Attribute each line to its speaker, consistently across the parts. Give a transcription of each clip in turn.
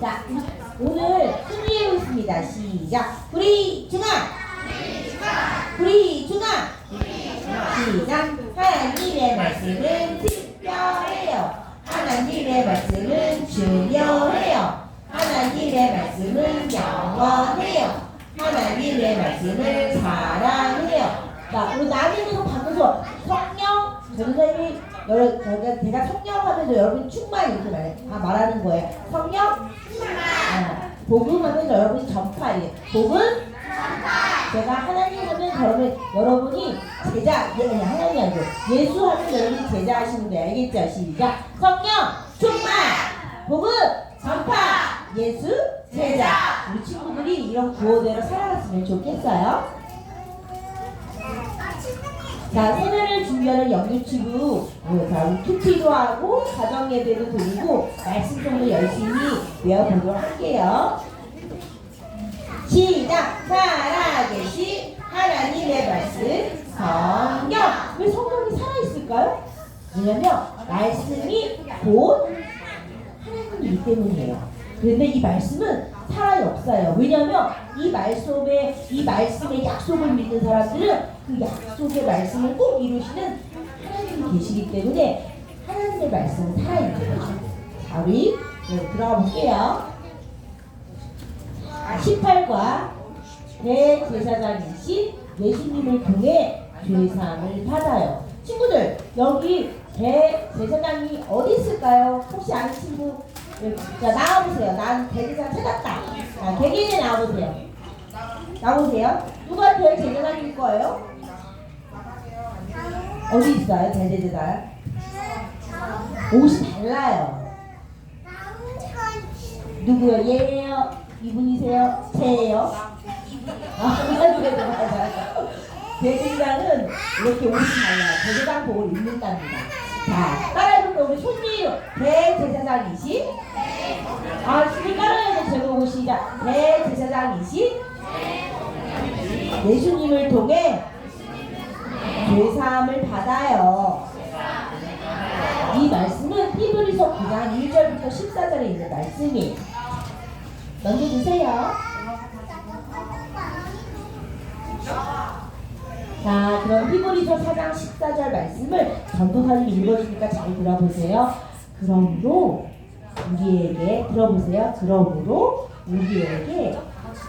Speaker 1: 자, 오늘 승리해보겠습니다. 시작. 불이 중앙. 불이 중앙. 시작. 하나님의 말씀은 특별해요. 하나님의 말씀은 중요해요. 하나님의 말씀은 영원해요. 하나님의 말씀을 사랑해요. 자, 우리 나뉘는 거 바꿔서 성령, 전선생님이 여러, 제가, 제가 성령 하면서 여러분 충만 이렇게 말, 아, 말하는 거예요. 성령? 아, 복음 하면서 여러분이 전파, 이게. 복음? 제가 하나님 하면 여러분, 여러분이 제자, 예, 아니, 하나님이 아니고 예수 하면 여러분이 제자 하시면 돼요. 알겠죠? 시작. 성령, 충만, 복음, 전파, 예수, 제자. 우리 친구들이 이런 구호대로 살아갔으면 좋겠어요. 자, 세뇌를 준비하는 영유치부, 어, 자, 우리 투티도 하고, 가정예배도 드리고, 말씀송도 열심히 외워보도록 할게요. 시작! 살아계신 하나님의 말씀, 성경. 왜 성경이 살아있을까요? 왜냐면, 말씀이 곧 하나님이기 때문이에요. 그런데 이 말씀은 살아이 없어요. 왜냐하면 이 말씀에 이 말씀의 약속을 믿는 사람들은 그 약속의 말씀을 꼭 이루시는 하나님이 계시기 때문에 하나님의 말씀은 살아있는 거죠. 자, 우리 네, 들어가 볼게요. 18과 대제사장이신 예수님을 통해 죄사함을 받아요. 친구들 여기 대제사장이 어디 있을까요? 혹시 아는 친구? 네, 자 나와보세요. 난 대제사장 찾았다. 자 대기에 나와보세요. 나오세요. 누가 대제사장일 거예요? 어디 있어요 대제사장? 옷이 달라요. 누구요? 얘예요? 이분이세요? 쟤예요? 아, 맞아요. 대제사장은 이렇게 옷이 달라요. 대제사장 복을 입는답니다. 자, 따라 해볼게요. 우리 손님 대제사장이신? 아, 지금 따라해야죠. 제가 오시자. 대제사장이신? 예수님을 통해 죄사함을 받아요. 이 말씀은 히브리서 9장 1절부터 14절에 있는 말씀이에요. 넘겨주세요. 자, 그럼 히브리서 4장 14절 말씀을 전도사님 읽어주니까 잘 들어보세요. 그러므로 우리에게 들어보세요. 그러므로 우리에게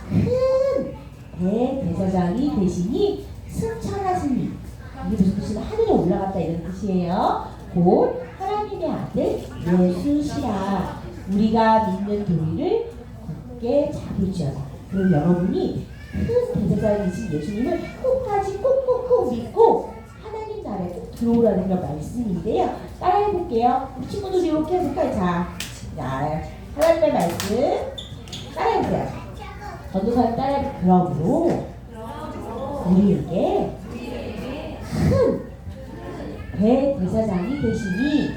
Speaker 1: 큰 대 대사장이 되시니 승천하시니 이게 무슨 뜻이냐 하늘에 올라갔다 이런 뜻이에요. 곧 하나님의 아들 예수시라 우리가 믿는 도리를 굳게 잡을지어다. 그럼 여러분이 큰 대제사장이신 예수님을 끝까지 꾹꾹꾹 믿고 하나님 나라에 꼭 들어오라는 그런 말씀인데요. 따라해 볼게요. 우리 친구들이 이렇게 해볼까요? 자, 자 하나님의 말씀 따라해 보세요. 전도사님 따라해 그러므로 우리에게 큰 대대사장이 되시니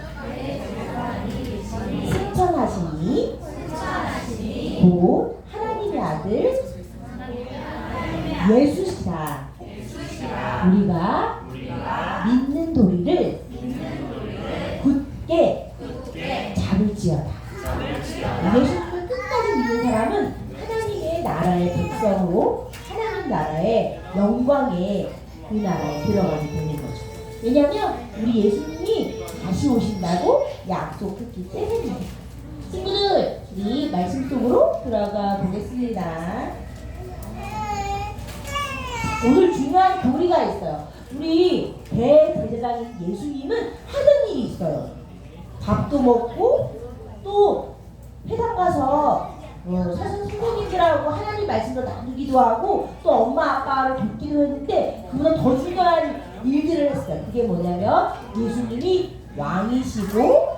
Speaker 1: 승천하시니 곧 하나님의 아들 예수시라 우리가 믿는 도리를 굳게 잡을지어다 예수님을 끝까지 믿는 사람은 하나님의 나라의 백성으로 하나님 나라의 영광의 그 나라에 들어가게 되는 거죠. 왜냐하면 우리 예수님이 다시 오신다고 약속했기 때문입니다. 친구들, 우리 말씀 속으로 들어가 보겠습니다. 오늘 중요한 도리가 있어요. 우리 대제사장인 예수님은 하는 일이 있어요. 밥도 먹고 또 회당 가서 어, 사실 선생님들하고 하나님 말씀도 나누기도 하고 또 엄마 아빠를 돕기도 했는데 그보다 더 중요한 일들을 했어요. 그게 뭐냐면 예수님이 왕이시고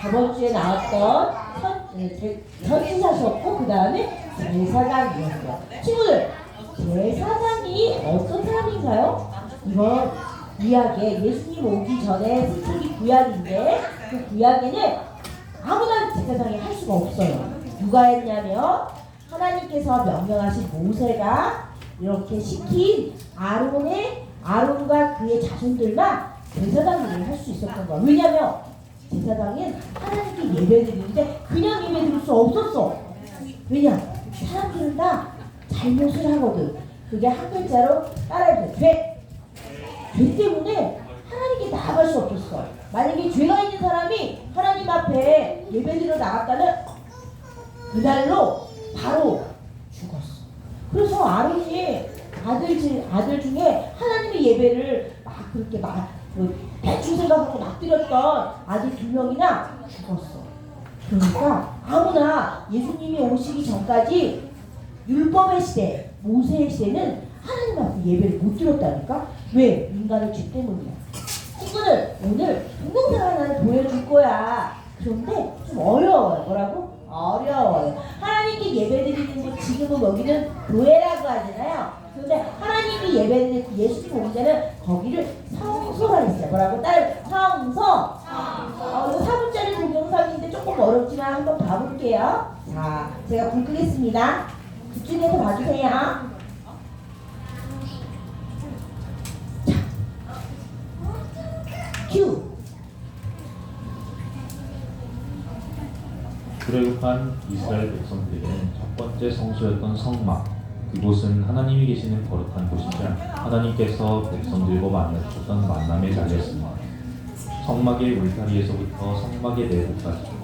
Speaker 1: 저번 주에 나왔던 선, 예, 제- 선지자셨고 그 다음에 제사장이었어요. 친구들 제사장이 어떤 사람인가요? 이건 구약에 예수님 오기 전에 스토리 구약인데 그 구약에는 아무나 제사장이 할 수가 없어요. 누가 했냐면 하나님께서 명령하신 모세가 이렇게 시킨 아론의 아론과 그의 자손들만 제사장 일을 할 수 있었던 거야. 왜냐면 제사장은 하나님께 예배드리는데 그냥 예배드릴 수 없었어. 왜냐? 사람들은 다 잘못을 하거든. 그게 한 글자로 따라해도 돼. 죄 때문에 하나님께 나아갈 수 없었어. 만약에 죄가 있는 사람이 하나님 앞에 예배드려 나갔다면 그날로 바로 죽었어. 그래서 아론이 아들, 중- 아들 중에 하나님의 예배를 막 그렇게 막 뭐, 대충 생각하고 막 드렸던 아들 두 명이나 죽었어. 그러니까 아무나 예수님이 오시기 전까지 율법의 시대, 모세의 시대는 하나님 앞에 예배를 못 드렸다니까? 왜? 인간의 죄 때문이야. 친구들, 오늘 동영상 하나를 보여줄 거야. 그런데 좀 어려워요. 뭐라고? 어려워요. 하나님께 예배 드리는 곳, 지금은 여기는 교회라고 하잖아요. 그런데 하나님이 예배 드리는 그 예수님 오기 전에 거기를 성소라 했어요. 뭐라고? 딸, 성소. 어, 이거 4분짜리 동영상인데 조금 어렵지만 한번 봐볼게요. 자, 제가 불 끄겠습니다. 집중해서 봐주세요. 자, 큐.
Speaker 2: 출애굽한 이스라엘 백성들에게는 첫 번째 성소였던 성막 그곳은 하나님이 계시는 거룩한 곳이자 하나님께서 백성들과 만나주셨던 만남의 자리였습니다. 성막의 울타리에서부터 성막의 내부까지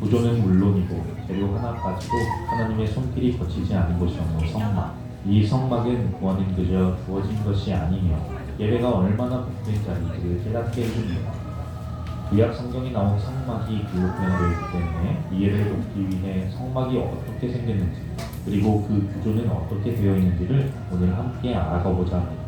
Speaker 2: 구조는 물론이고 재료 하나까지도 하나님의 손길이 거치지 않은 곳이 없는 성막 이 성막은 구원은 그저 주어진 것이 아니며 예배가 얼마나 복된 자리인지를 깨닫게 해줍니다. 구약 성경에 나온 성막이 글로 표현되어 있기 때문에 이해를 돕기 위해 성막이 어떻게 생겼는지 그리고 그 구조는 어떻게 되어 있는지를 오늘 함께 알아가보자 합니다.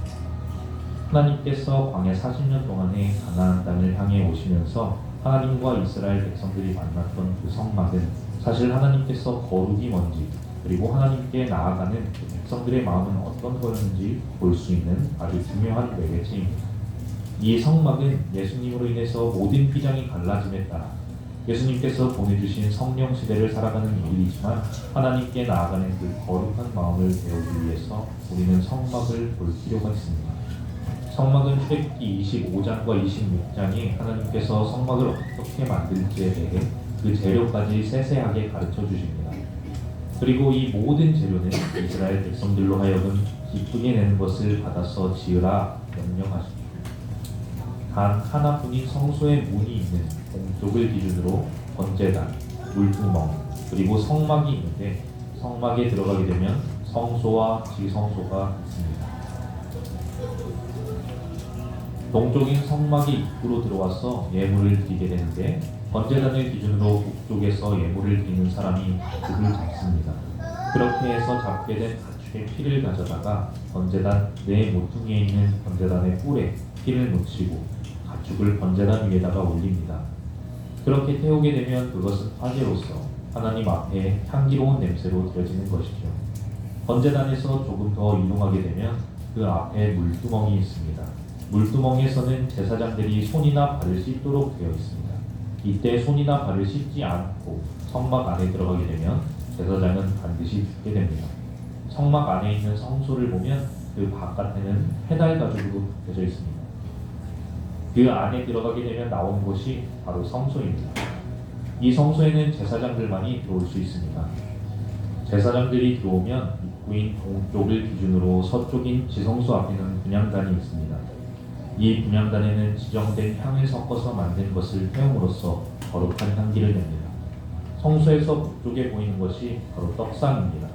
Speaker 2: 하나님께서 광야 40년 동안에 가나안 땅을 향해 오시면서 하나님과 이스라엘 백성들이 만났던 그 성막은 사실 하나님께서 거룩이 뭔지 그리고 하나님께 나아가는 그 백성들의 마음은 어떤 거였는지 볼 수 있는 아주 중요한 매개체입니다. 이 성막은 예수님으로 인해서 모든 휘장이 갈라짐에 따라 예수님께서 보내주신 성령 시대를 살아가는 일이지만 하나님께 나아가는 그 거룩한 마음을 배우기 위해서 우리는 성막을 볼 필요가 있습니다. 성막은 출애굽기 25장과 26장에 하나님께서 성막을 어떻게 만들지에 대해 그 재료까지 세세하게 가르쳐 주십니다. 그리고 이 모든 재료는 이스라엘 백성들로 하여금 기쁘게 내는 것을 받아서 지으라 명령하십니다. 단 하나뿐인 성소의 문이 있는 동쪽을 기준으로 번제단, 물두멍, 그리고 성막이 있는데 성막에 들어가게 되면 성소와 지성소가 있습니다. 동쪽인 성막이 입구로 들어와서 예물을 드리게 되는데 번제단을 기준으로 북쪽에서 예물을 드리는 사람이 북을 잡습니다. 그렇게 해서 잡게 된 가축의 피를 가져다가 번제단 내 모퉁이에 있는 번제단의 뿔에 피를 묻히고 가축을 번제단 위에다가 올립니다. 그렇게 태우게 되면 그것은 화제로서 하나님 앞에 향기로운 냄새로 드려지는 것이죠. 번제단에서 조금 더 이동하게 되면 그 앞에 물두멍이 있습니다. 물두멍에서는 제사장들이 손이나 발을 씻도록 되어 있습니다. 이때 손이나 발을 씻지 않고 성막 안에 들어가게 되면 제사장은 반드시 죽게 됩니다. 성막 안에 있는 성소를 보면 그 바깥에는 페달 가죽으로 덮여져 있습니다. 그 안에 들어가게 되면 나오는 곳이 바로 성소입니다. 이 성소에는 제사장들만이 들어올 수 있습니다. 제사장들이 들어오면 입구인 동쪽을 기준으로 서쪽인 지성소 앞에는 분향단이 있습니다. 이 분향단에는 지정된 향을 섞어서 만든 것을 태움으로써 거룩한 향기를 냅니다. 성소에서 북쪽에 보이는 것이 바로 떡상입니다.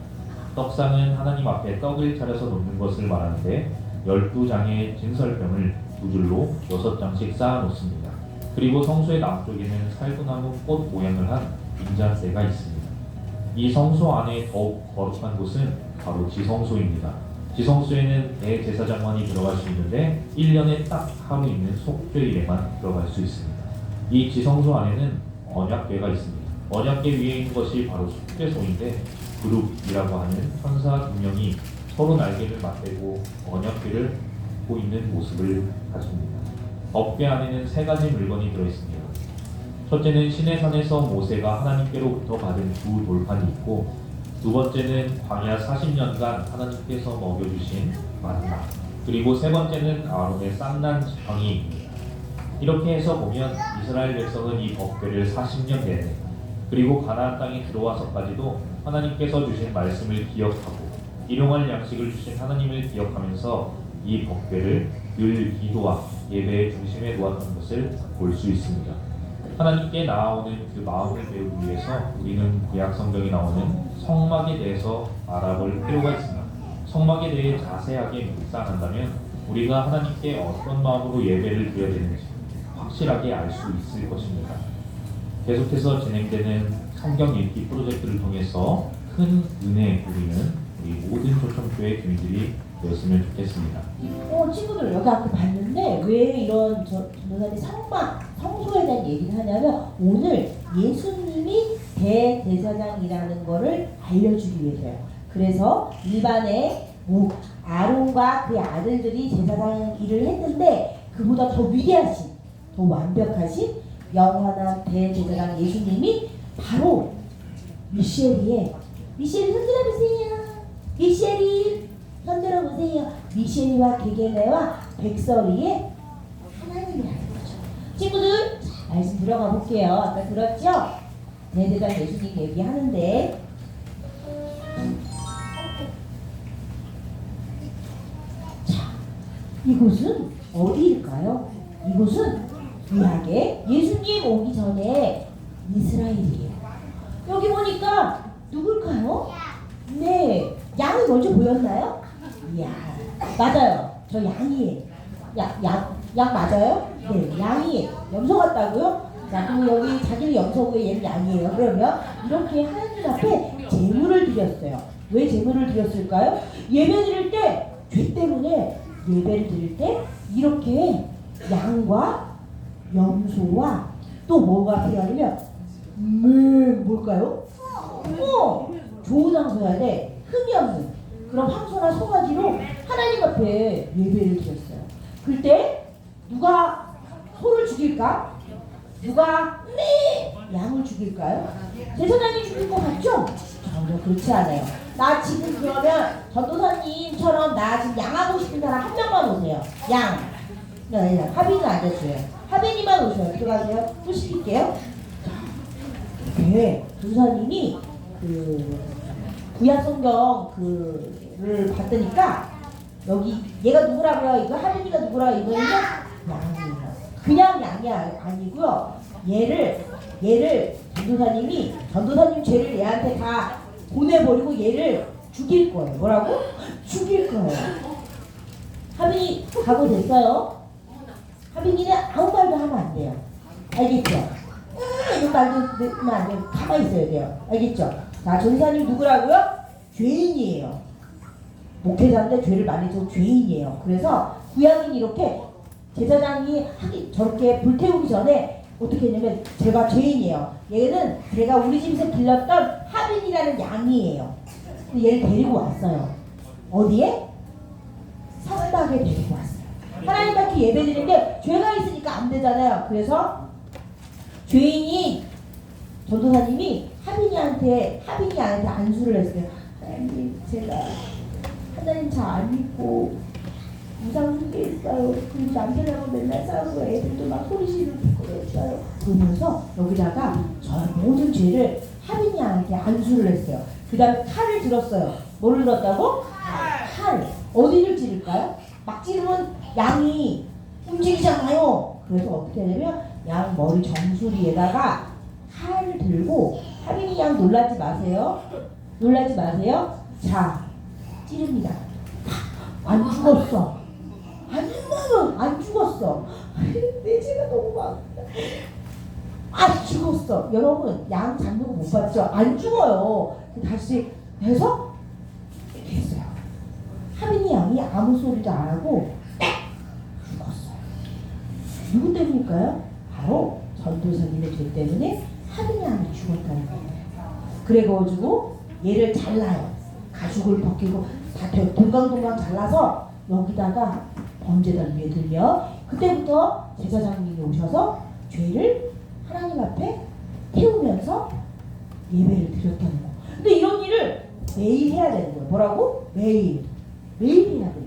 Speaker 2: 떡상은 하나님 앞에 떡을 차려서 놓는 것을 말하는데 12장의 진설병을 두 줄로 여섯 장씩 쌓아 놓습니다. 그리고 성소의 남쪽에는 살구나무 꽃 모양을 한 인자대가 있습니다. 이 성소 안에 더욱 거룩한 곳은 바로 지성소입니다. 지성소에는 대제사장만이 들어갈 수 있는데 1년에 딱 하루 있는 속죄일에만 들어갈 수 있습니다. 이 지성소 안에는 언약궤가 있습니다. 언약궤 위에 있는 것이 바로 속죄소인데 그룹이라고 하는 천사 두 명이 서로 날개를 맞대고 언약궤를 갖고 있는 모습을 가집니다. 법궤 안에는 세 가지 물건이 들어 있습니다. 첫째는 시내산에서 모세가 하나님께로부터 받은 두 돌판이 있고 두 번째는 광야 40년간 하나님께서 먹여주신 만나 그리고 세 번째는 아론의 쌍난 지팡이입니다. 이렇게 해서 보면 이스라엘 백성은 이 법궤를 40년 내내 그리고 가나안 땅에 들어와서까지도 하나님께서 주신 말씀을 기억하고 일용할 양식을 주신 하나님을 기억하면서 이 법궤를 늘 기도와 예배의 중심에 놓았던 것을 볼 수 있습니다. 하나님께 나아오는 그 마음을 배우기 위해서 우리는 구약 성경에 나오는 성막에 대해서 알아볼 필요가 있습니다. 성막에 대해 자세하게 묵상한다면 우리가 하나님께 어떤 마음으로 예배를 드려야 되는지 확실하게 알 수 있을 것입니다. 계속해서 진행되는 성경 읽기 프로젝트를 통해서 큰 은혜 누리는 우리 모든 초청교회 주민들이 되었으면 좋겠습니다.
Speaker 1: 어, 친구들 여기 아까 봤는데 왜 이런 저 전도사님 성막 성소에 대한 얘기를 하냐면 오늘 예수님이 대제사장이라는 거를 알려주기 위해서요. 그래서 일반의 뭐 아론과 그의 아들들이 제사장 일을 했는데 그보다 더 위대하신 더 완벽하신 영원한 대제사장 예수님이 바로 미셸이의 미셸이 흔들어 보세요. 미셸이 흔들어 보세요. 미셸이와 게게네와 백설이의. 친구들 자, 말씀 들어가 볼게요. 아까 들었죠? 대대장 예수님 얘기하는데 자, 이곳은 어디일까요? 이곳은 구약에 예수님 오기 전에 이스라엘이에요. 여기 보니까 누굴까요? 네, 양이 먼저 보였나요? 이야, 맞아요. 저 양이에요. 양, 양, 양 맞아요? 네, 양이 염소 같다고요? 자, 그럼 여기 자기는 염소고 얘는 양이에요. 그러면 이렇게 하나님 앞에 제물을 드렸어요. 왜 제물을 드렸을까요? 예배 드릴 때, 죄 때문에 예배를 드릴 때 이렇게 양과 염소와 또 뭐가 필요하냐면 음, 뭘까요? 어, 좋은 황소야 돼. 흠이 없는 그런 황소나 송아지로 하나님 앞에 예배를 드렸어요. 그때 누가 소를 죽일까? 누가 네 양을 죽일까요? 제사장이 죽일 것 같죠? 전혀 그렇지 않아요. 나 지금 그러면 전도사님처럼 나 지금 양하고 싶은 사람 한 명만 오세요. 양. 네, 네, 하빈은 앉아줘요. 하빈이만 오셔요. 들어가세요. 또 시킬게요. 이렇게 전도사님이 그 구약 성경 그를 봤더니까 여기 얘가 누구라고요? 이거 하빈이가 누구라 이거는요? 양이에요. 그냥 양이 아니고요. 얘를 얘를 전도사님이 전도사님 죄를 얘한테 다 보내버리고 얘를 죽일 거예요. 뭐라고? 죽일 거예요. 하빈이 각오됐어요? 하빈이는 아무 말도 하면 안 돼요. 알겠죠? 아, 이거 말도 하면 안 돼요. 가만히 있어야 돼요. 알겠죠? 자, 전사님 누구라고요? 죄인이에요. 목회자인데 죄를 많이 져서 죄인이에요. 그래서 구약인 이렇게 제사장이 하기 저렇게 불태우기 전에 어떻게 했냐면 제가 죄인이에요. 얘는 제가 우리 집에서 길렀던 하빈이라는 양이에요. 얘를 데리고 왔어요. 어디에? 성막에 데리고 왔어요. 하나님 밖에 예배 드리는데 죄가 있으니까 안 되잖아요. 그래서 죄인이 전도사님이 하빈이한테 하빈이한테 안수를 했어요. 하나님 제가 하나님 잘 안 믿고 무상 속에 있어요. 그리고 남편하고 맨날 싸우고 애들도 막 소리 지르고 그랬어요. 그러면서 여기다가 저 모든 죄를 하빈이 한테 안수를 했어요. 그 다음에 칼을 들었어요. 뭐를 들었다고? 칼. 어디를 찌를까요? 막 찌르면 양이 움직이잖아요. 그래서 어떻게 하냐면 양 머리 정수리에다가 칼을 들고 하빈이 양 놀라지 마세요. 놀라지 마세요. 자, 찌릅니다. 안 죽었어. 안 죽었어. 내 죄가 너무 많다. 아 죽었어. 여러분 양 잡는 거 못 봤죠? 안 죽어요. 다시 해서 이렇게 했어요. 하빈이 양이 아무 소리도 안 하고 딱 죽었어요. 누구 때문일까요? 바로 전도사님의 죄 때문에 하빈이 양이 죽었다는 거예요. 그래가지고 얘를 잘라요. 가죽을 벗기고 다 되- 동강동강 잘라서 여기다가 번제단 위에 들며 그때부터 제사장님이 오셔서 죄를 하나님 앞에 태우면서 예배를 드렸다는 거. 근데 이런 일을 매일 해야 되는 거예요. 뭐라고? 매일. 매일 해야 돼요.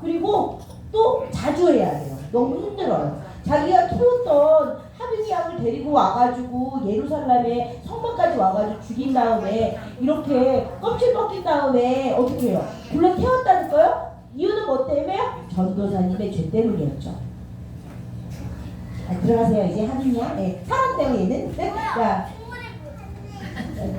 Speaker 1: 그리고 또 자주 해야 돼요. 너무 힘들어요. 자기가 키웠던 하빈이 양을 데리고 와가지고 예루살렘에 성막까지 와가지고 죽인 다음에 이렇게 껍질 벗긴 다음에 어떻게 해요? 불러 태웠다니까요? 이유는 뭐 때문에요? 전도사님의 죄 때문이었죠. 아, 들어가세요 이제 양. 네, 사람 때문에는. 자,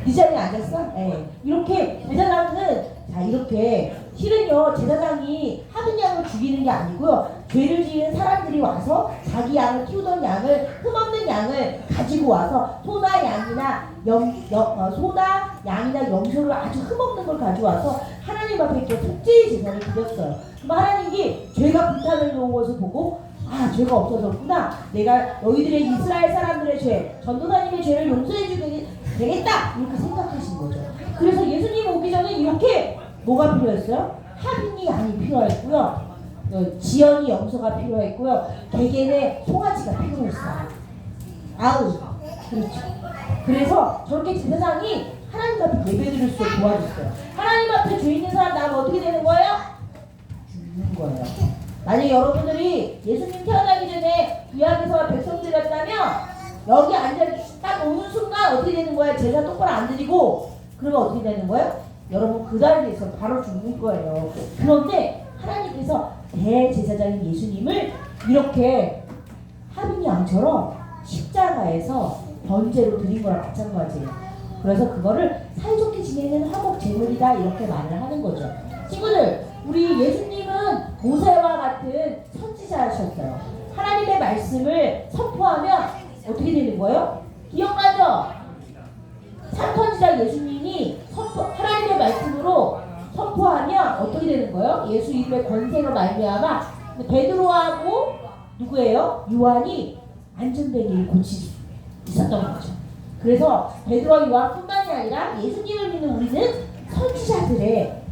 Speaker 1: 이 자리에 앉았어? 예. 이렇게 제사장은 자 이렇게 실은요 제사장이 하는 양을 죽이는 게 아니고요. 죄를 지은 사람들이 와서 자기 양을 키우던 양을 흠없는 양을 가지고 와서 소나 양이나 염, 여, 어, 소나 양이나 염소를 아주 흠없는 걸 가져와서 하나님 앞에 이렇게 속죄의 제사를 드렸어요. 그럼 하나님이 죄가 불타는 것을 보고 아 죄가 없어졌구나. 내가 너희들의 이스라엘 사람들의 죄 전도사님의 죄를 용서해 주게 되겠다. 이렇게 생각하신 거죠. 그래서 예수님 오기 전에 이렇게 뭐가 필요했어요? 하빈이 양이 필요했고요 어, 지연이 염소가 필요했고요 개개의 송아지가 필요했어요 아우 그렇죠 그래서 저렇게 제사장이 하나님 앞에 예배드릴 수 도와줬어요 하나님 앞에 죄 있는 사람 나면 어떻게 되는 거예요? 죽는 거예요 만약 여러분들이 예수님 태어나기 전에 유학에서 백성들이었다면 여기 앉아 딱 오는 순간 어떻게 되는 거예요? 제사 똑바로 안 드리고 그러면 어떻게 되는 거예요? 여러분 그 자리에서 바로 죽는 거예요. 그런데 하나님께서 대제사장인 예수님을 이렇게 하빈 양처럼 십자가에서 번제로 드린 거랑 마찬가지예요. 그래서 그거를 사이좋게 지내는 화목 제물이다 이렇게 말을 하는 거죠. 친구들, 우리 예수님은 모세와 같은 선지자셨어요. 하나님의 말씀을 선포하면 어떻게 되는 거예요? 기억나죠? 삼선 예수 이름의 권세로 말미암아 베드로하고 누구예요? 요한이 안전뱅이를 고칠 수 있었던 거죠. 그래서 베드로와 요한뿐만이 아니라 예수님을 믿는 우리는 선지자들의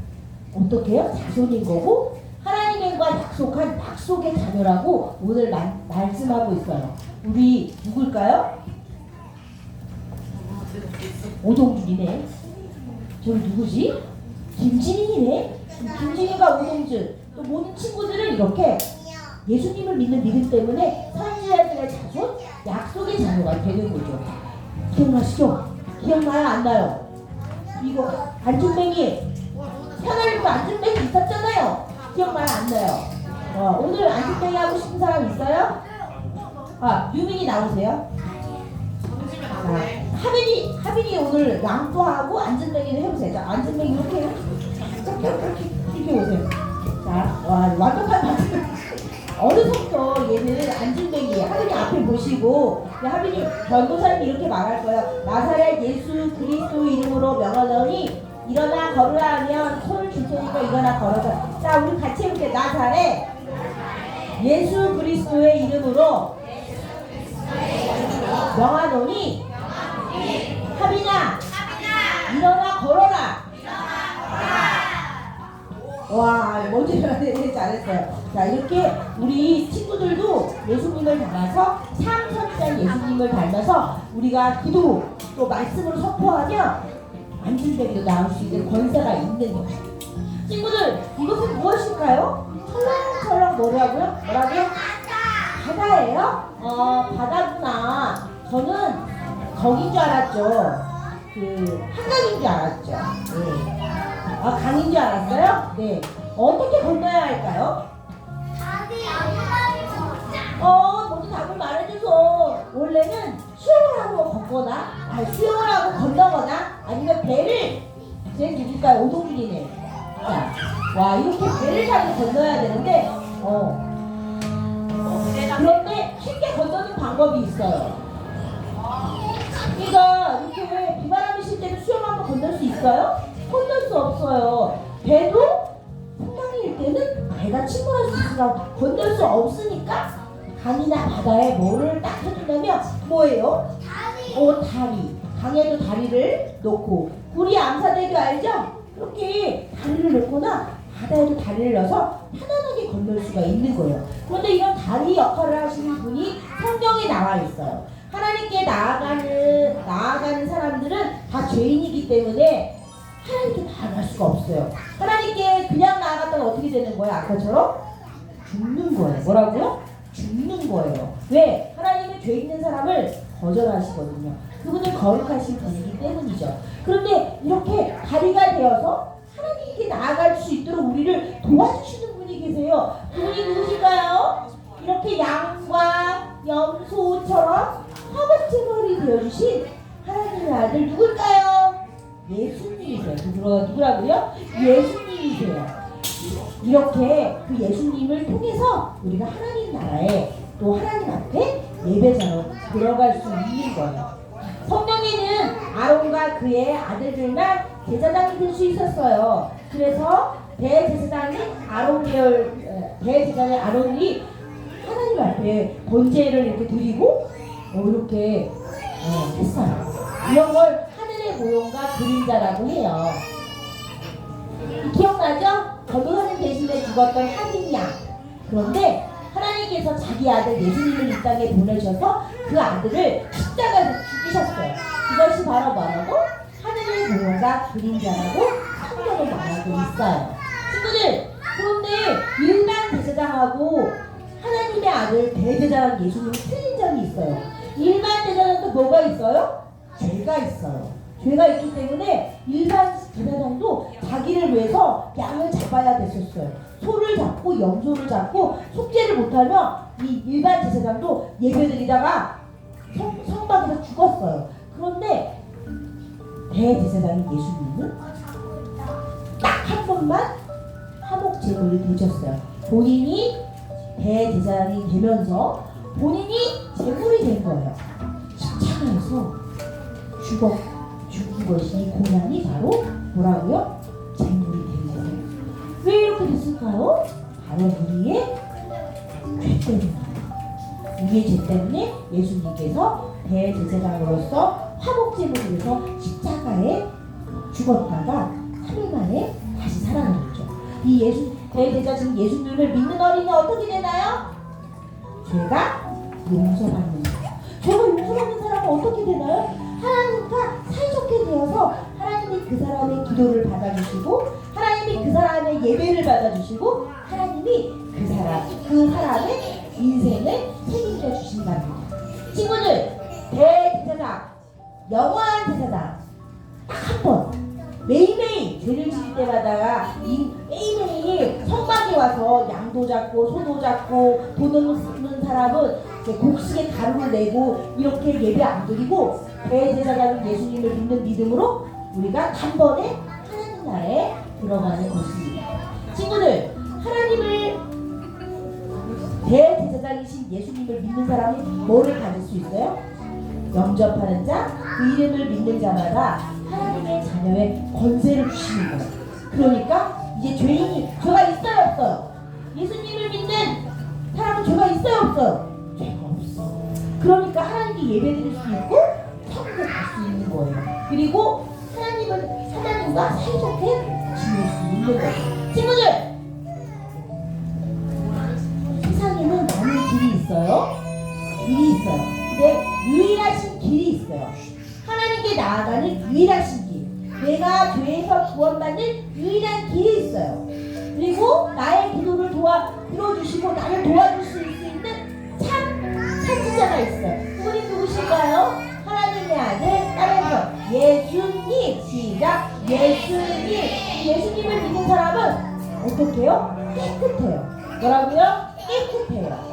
Speaker 1: 어떻게 해요? 자손인 거고 하나님과 약속한 약속의 자녀라고 오늘 마, 말씀하고 있어요. 우리 누굴까요? 오동준이네. 저기 누구지? 김진이네. 김진이가 오동준. 또 모든 친구들은 이렇게 예수님을 믿는 믿음 때문에 선지자들의 자손, 약속의 자녀가 되는 거죠. 기억나시죠? 기억나요? 안 나요? 이거 안준뱅이 편안리고 안준뱅이 있었잖아요. 기억나요? 안 나요? 어, 오늘 안준뱅이 하고 싶은 사람 있어요? 아, 유민이 나오세요. 자, 하빈이, 하빈이 오늘 양도하고 안전뱅이를 해보세요. 자, 안전뱅이 이렇게 해요. 이렇게, 이렇게, 이렇게 오세요. 자, 와, 완벽한 맞춤. 어느서부터 얘는 안전뱅이, 하빈이 앞에 보시고, 야, 하빈이 전도사님이 이렇게 말할 거예요. 나사렛 예수 그리스도 이름으로 명하더니, 일어나 걸으라 하면 손을 줄 테니까 일어나 걸어서. 자, 우리 같이 해볼게요. 나사렛 예수 그리스도의 이름으로 명하노니 하빈아 일어나 걸어라 와 먼저 일어나네 잘했어요 자 이렇게 우리 친구들도 예수님을 닮아서 참선장 예수님을 닮아서 우리가 기도 또 말씀을 선포하면 안진뱅이도 나올 수 있는 권세가 있는 거죠 친구들 이것은 무엇일까요? 철렁철렁 뭐라고요? 뭐라고요? 바다예요? 어 바다구나. 저는 저긴 줄 알았죠. 그 한강인 줄 알았죠. 네. 아 강인 줄 알았어요? 네. 어떻게 건너야 할까요? 어 모두 답을 말해줘서 원래는 수영을 하고 걷거나 아니 수영을 하고 건너거나 아니면 배를 제 누굴까요? 오동길이네. 자, 와 이렇게 배를 타고 건너야 되는데 어. 그런데 쉽게 건너는 방법이 있어요. 그러니까 이렇게 비바람이 실 때는 수영하면 건널 수 있어요? 건널 수 없어요. 배도 풍랑일 때는 배가 침몰할 수 있으니까 건널 수 없으니까 강이나 바다에 뭐를 딱 해준다면 뭐예요? 오 다리. 강에도 다리를 놓고 우리 암사대교 알죠? 그렇게 다리를 놓거나 바다에도 다리를 넣어서 편안하게 건널 수가 있는 거예요. 그런데 이런 다리 역할을 하시는 분이 성경에 나와 있어요. 하나님께 나아가는 나아가는 사람들은 다 죄인이기 때문에 하나님께 나아갈 수가 없어요. 하나님께 그냥 나아갔다가 어떻게 되는 거예요? 아까처럼 죽는 거예요. 뭐라고요? 죽는 거예요. 왜? 하나님은 죄 있는 사람을 거절하시거든요. 그분은 거룩하신 분이기 때문이죠. 그런데 이렇게 다리가 되어서 하나님께 나아갈 수 있도록 우리를 도와주시는 분이 계세요. 그분이 누구실까요? 이렇게 양과 염소처럼 화목제물이 되어주신 하나님의 아들 누굴까요? 예수님이세요. 누구라, 누구라고요? 예수님이세요. 이렇게 그 예수님을 통해서 우리가 하나님 나라에 또 하나님 앞에 예배자로 들어갈 수 있는 거예요. 성경에는 아론과 그의 아들들만 제사장이 될 수 있었어요. 그래서 대제사장인 아론 계열 에, 대제사장인 아론이 하나님 앞에 번제를 이렇게 드리고 어, 이렇게 어, 했어요. 이런 걸 하늘의 모형과 그림자라고 해요. 기억나죠? 거듭하는 대신에 죽었던 하긴 양. 그런데 하나님께서 자기 아들 예수님을 이 땅에 보내셔서 그 아들을 십자가에서 죽이셨어요. 이것이 바로 뭐라고? 하늘의 모형과 그림자라고 성경에 말하고 있어요. 친구들, 그런데 일반 대제사장하고 하나님의 아들 대제사장 예수님이 틀린 점이 있어요. 일반 대제사장도 뭐가 있어요? 죄가 있어요. 죄가 있기 때문에 일반 제사장도 자기를 위해서 양을 잡아야 됐었어요. 소를 잡고 염소를 잡고 속죄를 못하면 이 일반 제사장도 예배드리다가 성, 성막에서 죽었어요. 그런데 대제사장인 예수님은 딱 한 번만 화목 제물을 드셨어요. 본인이 대제사장이 되면서 본인이 제물이 된 거예요. 십자가에서 죽었, 죽 은 것이 고난이 바로 뭐라고요? 제물이 된 거예요. 왜 이렇게 됐을까요? 바로 우리의 죄 때문이에요. 우리의 죄 때문에 예수님께서 대제사장으로서 화목제물을 위해서 십자가에 죽었다가 3일 만에 다시 살아나셨죠. 이 예수 대제사장 예수님을 믿는 어린이 어떻게 되나요? 죄가 용서받는 거예요. 죄가 용서받는 사람은 어떻게 되나요? 그 사람의 기도를 받아주시고 하나님이 그 사람의 예배를 받아주시고 하나님이 그 사람 그 사람의 인생을 책임져 주신답니다. 친구들 대제사장 영원한 제사장 딱 한번 매일매일 죄를 지을 때마다가 이 매일매일 성막에 와서 양도 잡고 소도 잡고 쓰는 사람은 곡식에 가루를 내고 이렇게 예배 안 드리고 대제사장인 예수님을 믿는 믿음으로 우리가 단번에 하나님 나라에 들어가는 것입니다. 친구들 하나님을 대제사장이신 예수님을 믿는 사람이 뭐를 가질 수 있어요? 영접하는 자, 그 이름을 믿는 자마다 하나님의 자녀의 권세를 주시는 거예요. 그러니까 이제 죄인이 죄가 있어요 없어요? 예수님을 믿는 사람은 죄가 있어요 없어요? 죄가 없어. 그러니까 하나님께 예배드릴 수 있고 천국에 갈 수 있는 거예요. 그리고 있는 거예요. 친구들 세상에는 많은 길이 있어요. 길이 있어요. 근데 유일하신 길이 있어요. 하나님께 나아가는 유일하신 길. 내가 죄에서 구원받는 유일한 길이 있어요. 그리고 나의 기도를 도와 들어주시고 나를 있 예수님 예수님을 믿는 사람은 어떻게 해요? 깨끗해요. 뭐라고요? 깨끗해요.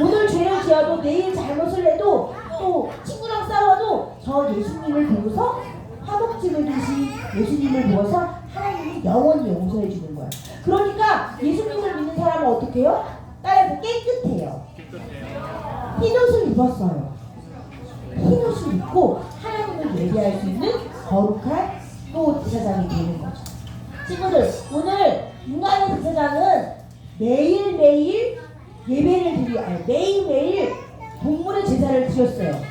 Speaker 1: 오늘 죄를 지어도 내일 잘못을 해도 또 친구랑 싸워도 저 예수님을 보고서 화목집을 드신 예수님을 보고서 하나님이 영원히 용서해 주는 거야. 그러니까 예수님을 믿는 사람은 어떻게 해요? 따라서 깨끗해요. 흰 옷을 입었어요. 흰 옷을 입고 하나님을 예배할 수 있는 거룩한 또 제사장이 되는 거죠. 친구들 오늘 인간의 제사장은 매일매일 예배를 드리 아니 매일매일 동물의 제사를 드렸어요.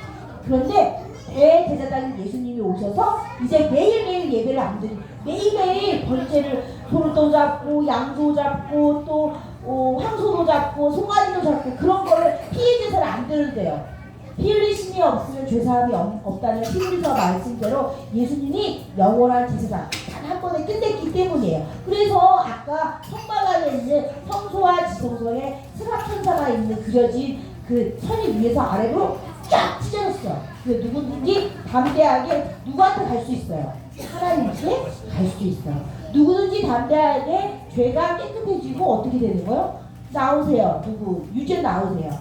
Speaker 1: 그런데 대제사장인 예수님이 오셔서 이제 매일매일 예배를 안 드리 매일매일 번제를 소도 잡고 양도 잡고 또 어, 황소도 잡고 송아지도 잡고 그런 거를 피해 제사를 안 드는데요. 피 흘리심이 없으면 죄사함이 없- 없다는 히브리서 말씀대로 예수님이 영원한 제사장 단 한 번에 끝냈기 때문이에요. 그래서 아까 성막 안에 있는 성소와 지성소에 스랍 천사가 있는 그려진 그 선이 위에서 아래로 쫙 찢어졌어요. 그 누구든지 담대하게 누구한테 갈 수 있어요? 하나님께 갈 수 있어요. 누구든지 담대하게 죄가 깨끗해지고 어떻게 되는 거예요? 나오세요. 누구? 유전 나오세요.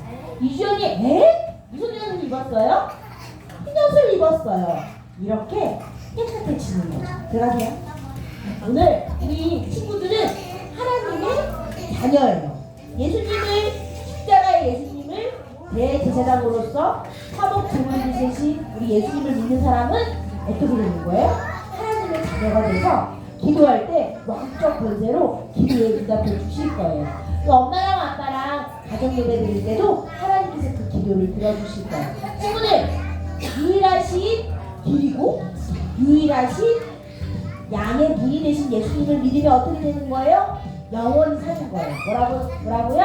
Speaker 1: 유전이 에? 무슨 옷을 입었어요? 흰 옷을 입었어요. 이렇게 깨끗해지는 거죠. 들어가세요. 오늘 우리 친구들은 하나님의 자녀예요. 예수님을 십자가의 예수님을 대제사장으로서 제물 드신 우리 예수님을 믿는 사람은 어떻게 되는 거예요? 하나님의 자녀가 돼서 기도할 때 왕적 권세로 기도에 응답해 주실 거예요. 또 엄마랑 아빠랑 가정 예배 드릴 때도 하나님께서 그 기도를 거예요. 친구들 유일하신 길이고 유일하신 양의 분이 되신 예수님을 믿으면 어떻게 되는 거예요? 영원히 사는 거예요. 뭐라고 뭐라고요?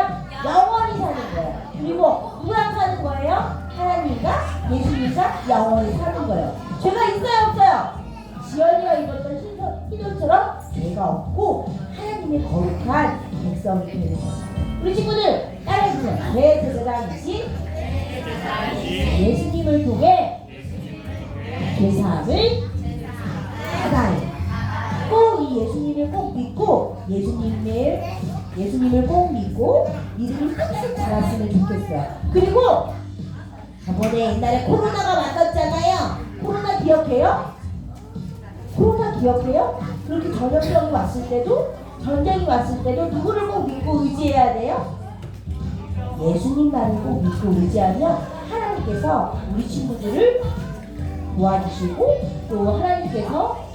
Speaker 1: 영원히 사는 거예요. 그리고 누구랑 사는 거예요? 하나님과 예수님과 영원히 사는 거예요. 죄가 있어요, 없어요? 지연이가 입었던 흰- 흰옷처럼 죄가 없고 하나님의 거룩한 백성이 되는 거예요. 우리 친구들 따라해주세요. 내 제사장이신 예수님을 통해 죄사함을 받아요. 꼭이 예수님을 꼭 믿고 예수님을 예수님을 꼭 믿고 믿음을 쓱쓱 자랐으면 좋겠어요. 그리고 저번에 옛날에 코로나가 왔었잖아요. 코로나 기억해요? 코로나 기억해요? 그렇게 전염병이 왔을 때도 전쟁이 왔을 때도 누구를 꼭 믿고 의지해야 돼요? 예수님만을 꼭 믿고 의지하면 하나님께서 우리 친구들을 도와주시고 또 하나님께서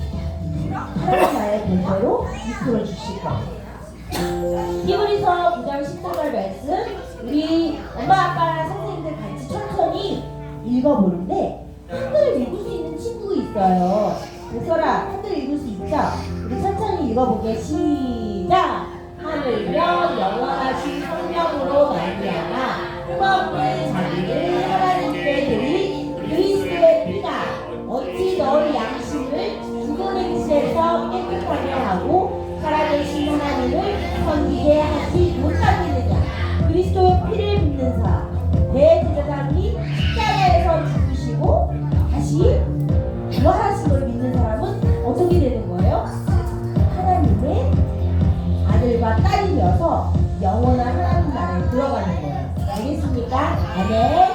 Speaker 1: 하나님 나의 본대로 이끌어 주실 거예요. 히브리서 9장 10절 말씀 우리 엄마 아빠랑 선생님들 같이 천천히 읽어보는데 한글을 읽을 수 있는 친구가 있어요. 그래서라 한글 읽을 수 있죠? 우리 천천히 읽어보게 시작. 하늘며 영원하신 성령으로 말미암아 흠없는 자기를 하나님께 드린 그리스도의 피가 어찌 너희 양심을 죽은 행실에서 깨끗하게 하고 살아계신 하나님을 섬기게 하지 못하겠느냐? 그리스도의 피를 믿는 사람 대제사장이 십자가에서 죽으시고 다시 부활하 아멘.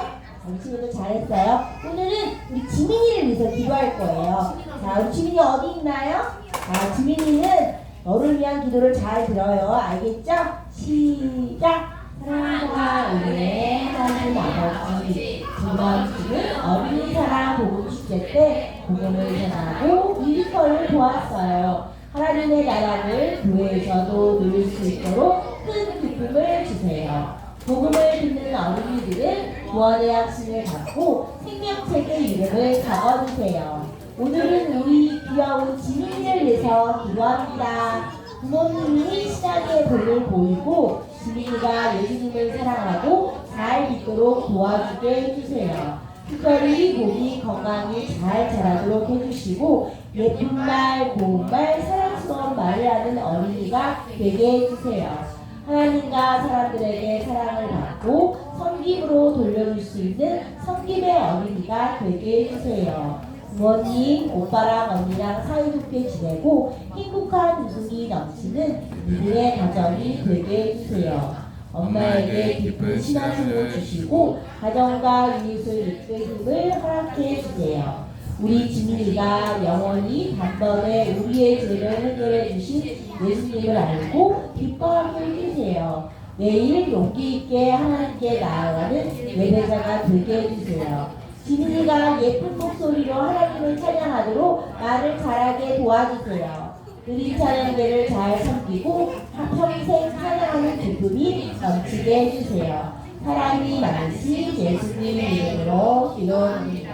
Speaker 1: 우리 친구들 잘했어요. 오늘은 우리 지민이를 위해서 기도할 거예요. 자, 우리 지민이 어디 있나요? 자, 지민이는 너를 위한 기도를 잘 들어요. 알겠죠? 시작. 사랑하는 하나님 아버지, 이번 주는 어린이 사랑 복음 축제 때 복음을 전하고 미리커를 도왔어요. 하나님의 나라를 교회에서도 누릴 수 있도록 큰 기쁨을 주세요. 복음을 듣는 어린이들은 구원의 확신을 갖고 생명책의 이름을 적어주세요. 오늘은 우리 귀여운 지민이를 위해서 기도합니다. 부모님이 신앙의 본을 보이고 지민이가 예수님을 사랑하고 잘 믿도록 도와주게 해주세요. 특별히 몸이 건강히 잘 자라도록 해주시고 예쁜 말, 고운 말, 사랑스러운 말을 하는 어린이가 되게 해주세요. 하나님과 사람들에게 사랑을 받고 섬김으로 돌려줄 수 있는 섬김의 어린이가 되게 해주세요. 부모님, 오빠랑 언니랑 사이좋게 지내고 행복한 웃음이 넘치는 믿음의 가정이 되게 해주세요. 엄마에게 깊은 신앙심을 주시고 가정과 이웃을 이끌 힘을 허락해 주세요. 우리 지민이가 영원히 단번에 우리의 죄를 해결해 주신 예수님을 알고 기뻐하게 해주세요. 매일 용기 있게 하나님께 나아가는 예배자가 되게 해주세요. 지민이가 예쁜 목소리로 하나님을 찬양하도록 말을 잘하게 도와주세요. 느린 찬양대를 잘 섬기고 평생 찬양하는 기쁨이 넘치게 해주세요. 사랑이 많으신 예수님 이름으로 기도합니다.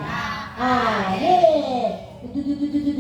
Speaker 1: 아멘. 두두두두두두.